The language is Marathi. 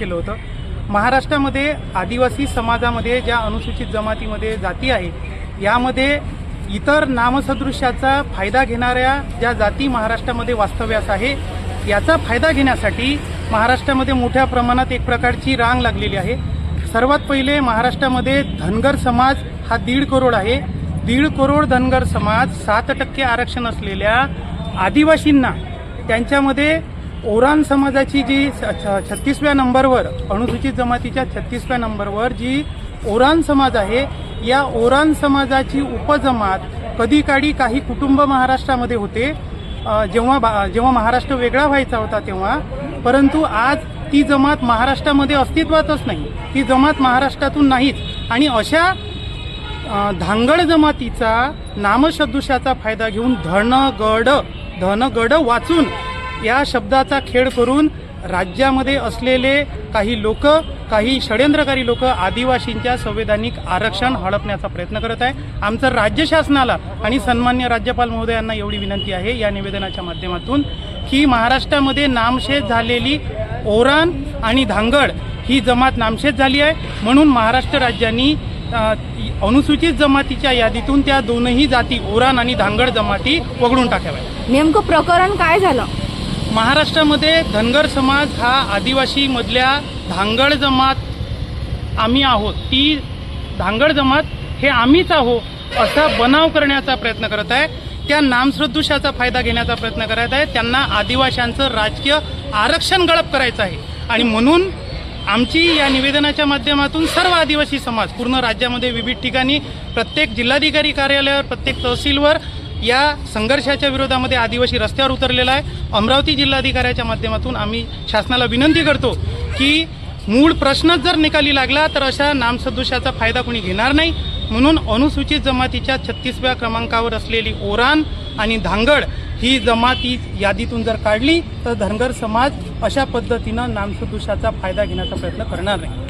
केलं होतं. महाराष्ट्रामध्ये आदिवासी समाजामध्ये ज्या अनुसूचित जमातीमध्ये जाती आहे यामध्ये इतर नामसदृश्याचा फायदा घेणाऱ्या ज्या जाती महाराष्ट्रामध्ये वास्तव्यास आहे याचा फायदा घेण्यासाठी महाराष्ट्रामध्ये मोठ्या प्रमाणात एक प्रकारची रांग लागलेली आहे. सर्वात पहिले महाराष्ट्रामध्ये धनगर समाज हा दीड करोड आहे. दीड करोड धनगर समाज सात टक्के आरक्षण असलेल्या आदिवासींना त्यांच्यामध्ये ओरान समाजाची जी छत्तीसव्या नंबरवर अनुसूचित जमातीच्या छत्तीसव्या नंबरवर जी ओरान समाज आहे या ओरान समाजाची उपजमात कधी काळी काही कुटुंब महाराष्ट्रामध्ये होते. जेव्हा जेव्हा महाराष्ट्र वेगळा व्हायचा होता तेव्हा परंतु आज ती जमात महाराष्ट्रामध्ये अस्तित्वातच नाही. ती जमात महाराष्ट्रातून नाहीच. आणि अशा धांगड जमातीचा नामसदृशाचा फायदा घेऊन धनगड धनगड वाचून या शब्दाचा खेळ करून राज्यामध्ये असलेले काही लोक काही षड्यंत्रकारी लोक आदिवासींच्या संवैधानिक आरक्षण हडपण्याचा प्रयत्न करत आहे. आमचं राज्य शासनाला आणि सन्मान्य राज्यपाल महोदयांना एवढी विनंती आहे. या निवेदनाच्या माध्यमातून की महाराष्ट्रामध्ये नामशेष झालेली ओरान आणि धांगड ही जमात नामशेष झाली आहे. म्हणून महाराष्ट्र राज्यांनी अनुसूचित जमातीच्या यादीतून त्या दोनही जाती ओरान आणि धांगड जमाती वगळून टाकाव्या नेमकं प्रकरण काय झालं? महाराष्ट्रामध्ये धनगर समाज हा आदिवासीमधल्या धांगड जमात आम्ही आहोत. ती धांगड जमात हे आम्हीच आहोत असा बनाव करण्याचा प्रयत्न करत आहे. त्या नामसदृशाचा फायदा घेण्याचा प्रयत्न करत आहे. त्यांना आदिवाशांचं राजकीय आरक्षण गळप करायचं आहे. आणि म्हणून आमची या निवेदनाच्या माध्यमातून सर्व आदिवासी समाज पूर्ण राज्यामध्ये विविध ठिकाणी प्रत्येक जिल्हाधिकारी कार्यालयावर प्रत्येक तहसीलवर या संघर्षाच्या विरोधामध्ये आदिवासी रस्त्यावर उतरलेला आहे. अमरावती जिल्हाधिकाऱ्याच्या माध्यमातून आम्ही शासनाला विनंती करतो की मूळ प्रश्नच जर निकाली लागला तर अशा नामसदृशाचा फायदा कोणी घेणार नाही. म्हणून अनुसूचित जमातीच्या छत्तीसव्या क्रमांकावर असलेली ओरान आणि धांगड ही जमाती यादीतून जर काढली तर धनगर समाज अशा पद्धतीनं नामसदृशाचा फायदा घेण्याचा प्रयत्न करणार नाही.